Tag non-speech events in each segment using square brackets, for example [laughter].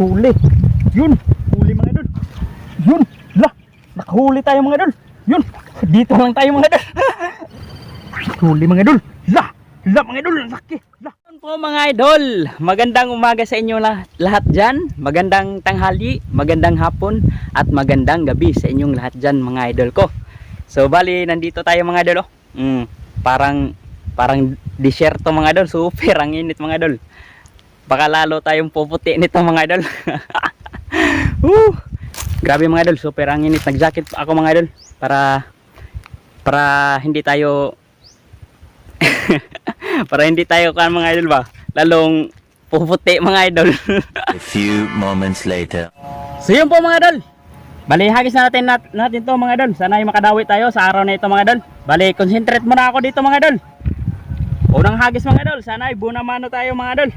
Huli. Yun. Huli mga idol. Yun. La. Nakahuli tayo mga idol. Yun. Dito lang tayo mga idol. [laughs] Huli mga idol. La. La mga idol. Laki. La. Po mga idol, magandang umaga sa inyo lahat, lahat dyan. Magandang tanghali, magandang hapon, at magandang gabi sa inyong lahat dyan mga idol ko. So bali, nandito tayo mga idol. Oh. Mm, parang, parang disyerto mga idol. Super ang init mga idol. Baka lalo tayong puputi nito mga idol. [laughs] Woo! Grabe mga idol, super ang init. Nag-jacket ako mga idol para para hindi tayo [laughs] para hindi tayo kan mga idol ba? Lalong puputi mga idol. A few moments later. [laughs] so yun po mga idol. Bali hagis na natin nat- natin to mga idol. Sana ay makadawi tayo sa araw na ito mga idol. Bali concentrate muna ako dito mga idol. Unang hagis mga idol. Sana ay buna mano tayo mga idol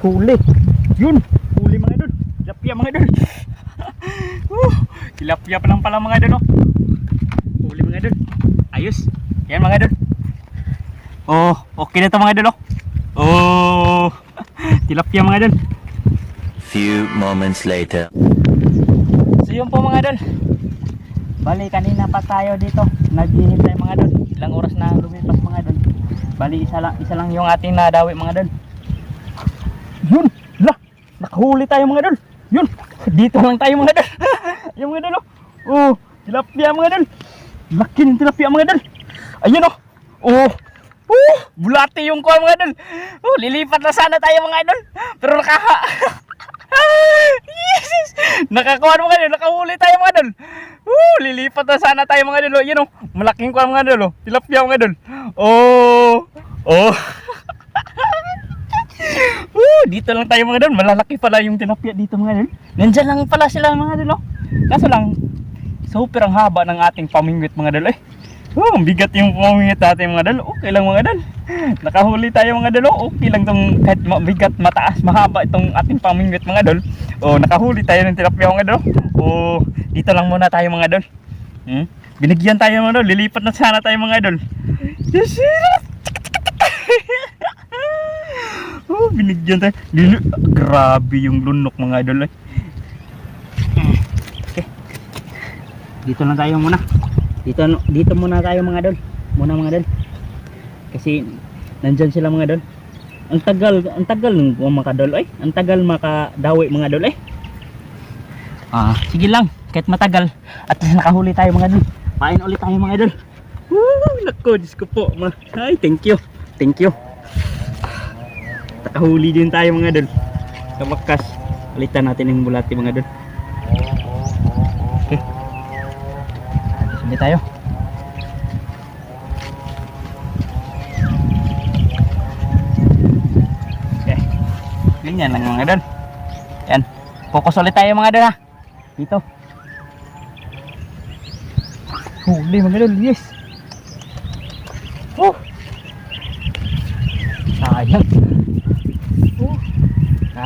Huli. Yun. Huli mga idol. Tilapia mga idol. [laughs] uh, tilapia pa lang pala mga idol oh. huli mga idol ayos yan mga idol oh okay na to mga idol oh oh [laughs] tilapia mga idol Few moments later. So yun po mga idol. Bali kanina pa tayo dito. Naghihintay mga idol. Ilang oras na lumipas mga idol. Bali isa lang isa lang yung ating nadawi mga idol. Yun. La. Nakahuli tayo mga idol. Yun. Dito lang tayo mga idol. Yung mga idol. oh. Oh. Tilapia mga idol. Laki ng tilapia mga idol. Ayun oh. Oh. Uh, bulati yung kuha mga idol. Oh, lilipat na sana tayo mga idol. Pero nakaha. [laughs] yes! Nakakuha mga idol. Nakahuli tayo mga idol. Uh, lilipat na sana tayo mga idol. Oh, Yun oh. Malaking kuha mga idol. Oh. Tilapia mga idol. Oh. Oh. Uh, dito lang tayo mga idol. Malalaki pala yung tilapia dito mga idol. Nandyan lang pala sila mga idol. Oh. Kaso lang, super ang haba ng ating pamingwit mga idol. Eh. Oh, bigat yung pamingwit natin mga idol. Okay lang mga idol. [laughs] Nakahuli tayo mga idol. Oh, Okay lang tong kahit mabigat, mataas, mahaba itong ating pamingwit mga idol. Oh, nakahuli tayo ng tilapia mga idol. Oh, dito lang muna tayo mga idol. Hmm? Binigyan tayo mga idol. Lilipat na sana tayo mga idol. Yes, yes. Oh, binigyan tayo. Lili Grabe yung lunok mga idol. Eh. Okay. Dito lang tayo muna. Dito dito muna tayo mga idol. Muna mga idol. Kasi nandyan sila mga idol. Ang tagal, ang tagal ng mga kadol ay. Ang tagal makadawi mga idol ay. Ah, sige lang. Kahit matagal at nakahuli tayo mga idol. Pain ulit tayo mga idol. Woo, nako, Diyos ko po. Ay, thank you. Thank you. Nakahuli din tayo mga idol. Sa wakas, alitan natin yung bulati mga idol. Okay. Sige tayo. Okay. Ganyan lang mga idol. Yan. Focus ulit tayo mga idol ha. Dito. Huli mga idol. Yes. Oh. Sayang.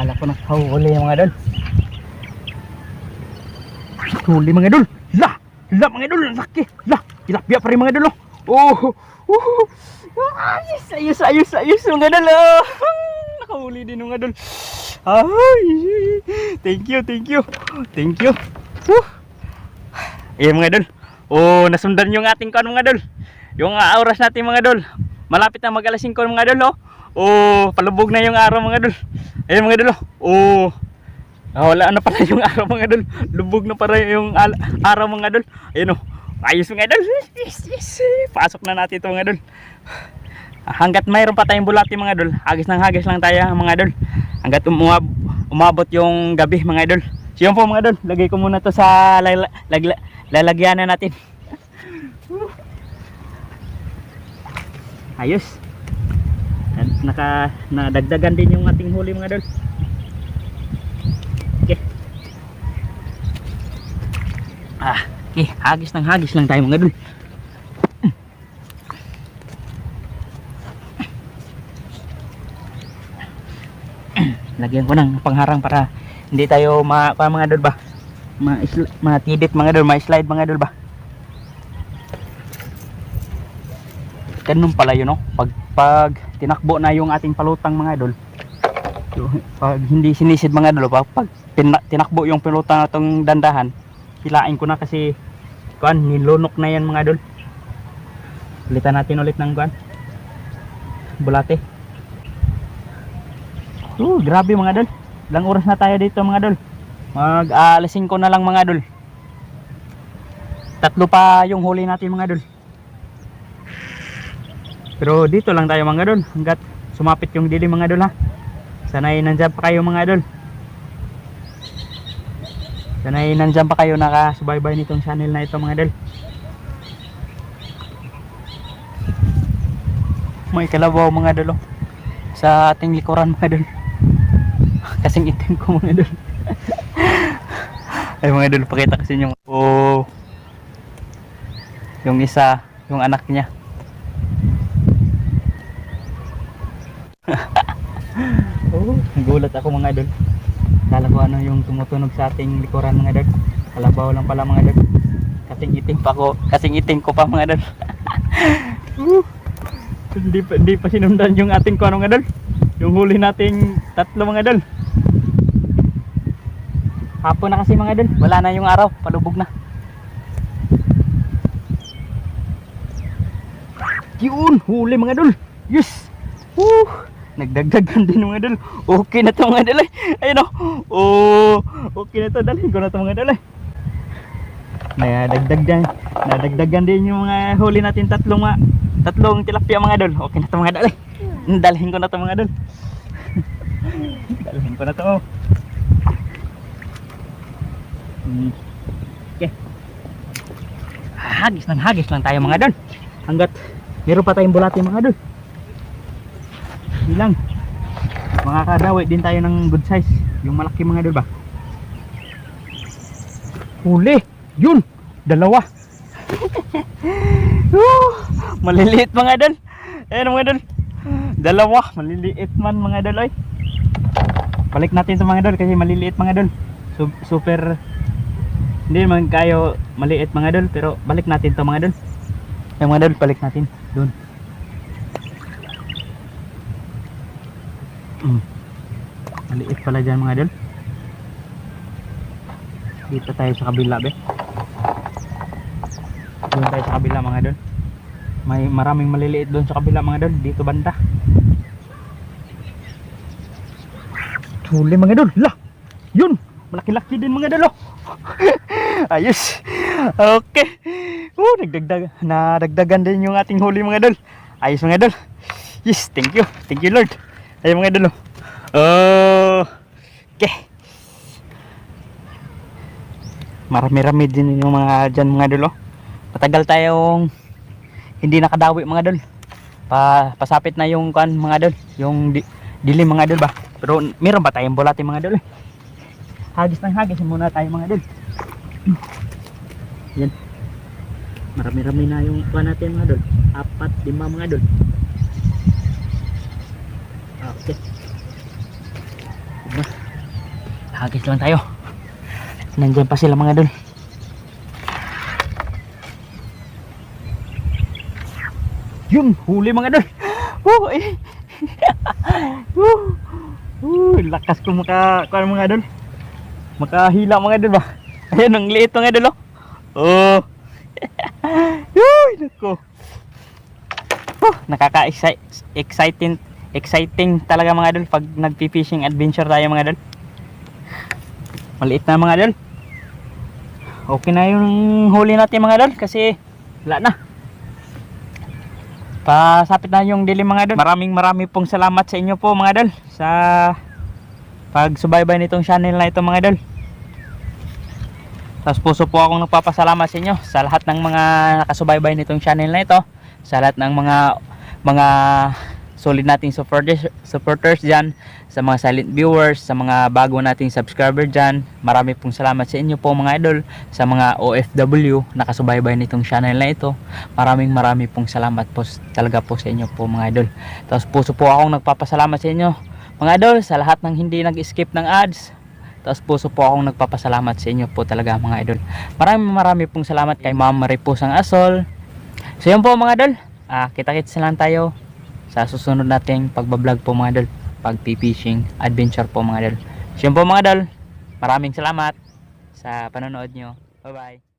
Oh. Kala ko nakahuli yung mga idol. Huli mga idol. La. La mga idol. Laki. La. Tilapia pa rin mga idol. Oh. Oh. Ayos, ayos, ayos, ayos mga idol. Oh. Nakahuli din mga idol. Ay, thank you, thank you. Thank you. Woo. Eh mga idol. Oh, nasundan yung ating kan mga idol. Yung uh, natin mga idol. Malapit na mag alas 5 mga idol. Oh, oh palubog na yung araw mga idol. Ayun mga idol. Oh. Ah, wala na pala [laughs] yung araw mga idol. Lubog na para yung araw mga idol. Ayun oh. Ayos mga idol. Yes, yes. Pasok na natin ito mga idol. Hanggat mayroon pa tayong bulati mga idol, hagis ng hagis lang tayo mga idol. Hanggat umab umabot yung gabi mga idol. So po mga idol, lagay ko muna to sa lala- lagla- lalagyanan natin. Ayos. Naka nadagdagan din yung ating huli mga idol. Okay. Ah, okay, hagis ng hagis lang tayo mga idol. [clears throat] lagyan ko ng pangharang para hindi tayo ma mga idol ba ma matibit mga idol ma slide mga idol ba ganun pala yun no? Pag pag tinakbo na yung ating palutang mga idol pag hindi sinisid mga idol pag, pag tina- tinakbo yung palutang natong dandahan hilain ko na kasi kuan nilunok na yan mga idol. Ulitan natin ulit ng kuan bulate. Oh grabe mga idol. Ilang oras na tayo dito mga idol? Mag aalisin ko na lang mga idol. Tatlo pa yung huli natin mga idol pero dito lang tayo mga idol. Hanggat sumapit yung dilim mga idol ha. Sanay nandyan pa kayo mga idol. Sanay nandyan pa kayo nakasubaybay nitong channel na ito mga idol. May kalabaw mga idol oh. sa ating likuran mga idol. [laughs] Kasing itim ko mga idol. [laughs] Ay mga idol pakita kasi yung oh. Yung isa yung anak niya oh nagulat ako mga idol. Kala ko ano yung tumutunog sa ating likuran mga idol. Kalabaw lang pala mga idol. Kasing itim pa ko kasing itim ko pa mga idol. [laughs] Hindi pa, hindi pa sinundan yung ating kuano mga idol. Yung huli nating tatlo mga idol. Hapon na kasi mga idol. Wala na yung araw. Palubog na. Yun! Huli mga idol. Yes! Woo! Nagdagdagan din mga idol. Okay na to mga idol ay ayun o oh okay na to dalhin ko na to mga ay nadagdagan nadagdagan din yung mga huli natin tatlong mga tatlong tilapia mga idol. Okay na to mga ay dalhin ko na to mga idol. Dalhin ko na to okay. Hagis ng hagis lang tayo mga idol. Hanggat meron pa tayong bulati mga idol bilang mga kadawi din tayo ng good size. Yung malaki mga idol ba? Huli! Yun! Dalawa! [laughs] Woo! maliliit mga idol ayan mga idol dalawa! Maliliit man mga idol ay balik natin ito mga idol kasi maliliit mga idol Su- super. Hindi naman kayo maliit mga idol pero balik natin to mga idol yung mga idol balik natin. Doon Mm. Maliit pala dyan mga idol. Dito tayo sa kabila be. Doon tayo sa kabila mga idol. May maraming maliliit doon sa kabila mga idol. Dito banda. Huli mga idol. Lah! Yun! Malaki-laki din mga idol. Oh. [laughs] Ayos. Okay. Oh, nagdagdag nadagdagan din yung ating huli mga idol. Ayos mga idol. Yes, thank you. Thank you Lord. Ayun mga idol. oh. Oh. Okay. Marami-rami din yung mga dyan mga idol. oh. Matagal tayong hindi nakadawi mga idol. Pa pasapit na yung kan mga idol, yung di, dilim mga idol ba. Pero meron ba tayong bulati mga idol? Hagis ng hagis muna tayo mga idol. Yan. Marami-rami na yung kuha natin mga idol. Apat, lima mga idol. Ah, Okay. Diba? Hagis lang tayo. Nandyan pa sila mga idol. Yun, huli mga idol. Woo, [laughs] eh. Woo, lakas ko maka, kuha mga idol. Makahila mga idol ba? Ayan, ang liit mga idol oh. Oh. [laughs] Yuy, nako. Oh, nakaka-exciting exciting talaga mga idol pag nagpi-fishing adventure tayo mga idol. Maliit na mga idol. Okay na yung huli natin mga idol kasi wala na. Pasapit na yung dilim mga idol. Maraming maraming pong salamat sa inyo po mga idol sa pagsubaybay nitong channel na ito mga idol. Tapos puso po akong nagpapasalamat sa inyo sa lahat ng mga nakasubaybay nitong channel na ito. Sa lahat ng mga mga solid nating supporters, supporters dyan, sa mga silent viewers, sa mga bago nating subscriber dyan. Marami pong salamat sa inyo po mga idol, sa mga OFW nakasubaybay nitong channel na ito. Maraming marami pong salamat po talaga po sa inyo po mga idol. Tapos puso po akong nagpapasalamat sa inyo mga idol sa lahat ng hindi nag-skip ng ads. Tapos puso po akong nagpapasalamat sa inyo po talaga mga idol. Maraming marami pong salamat kay Ma'am Maripusang Asol. So yun po mga idol. ah, kita-kits na lang tayo sa susunod nating pagbablog po mga idol. Pag fishing adventure po mga idol. So yun po mga idol. Maraming salamat sa panonood nyo. Bye bye.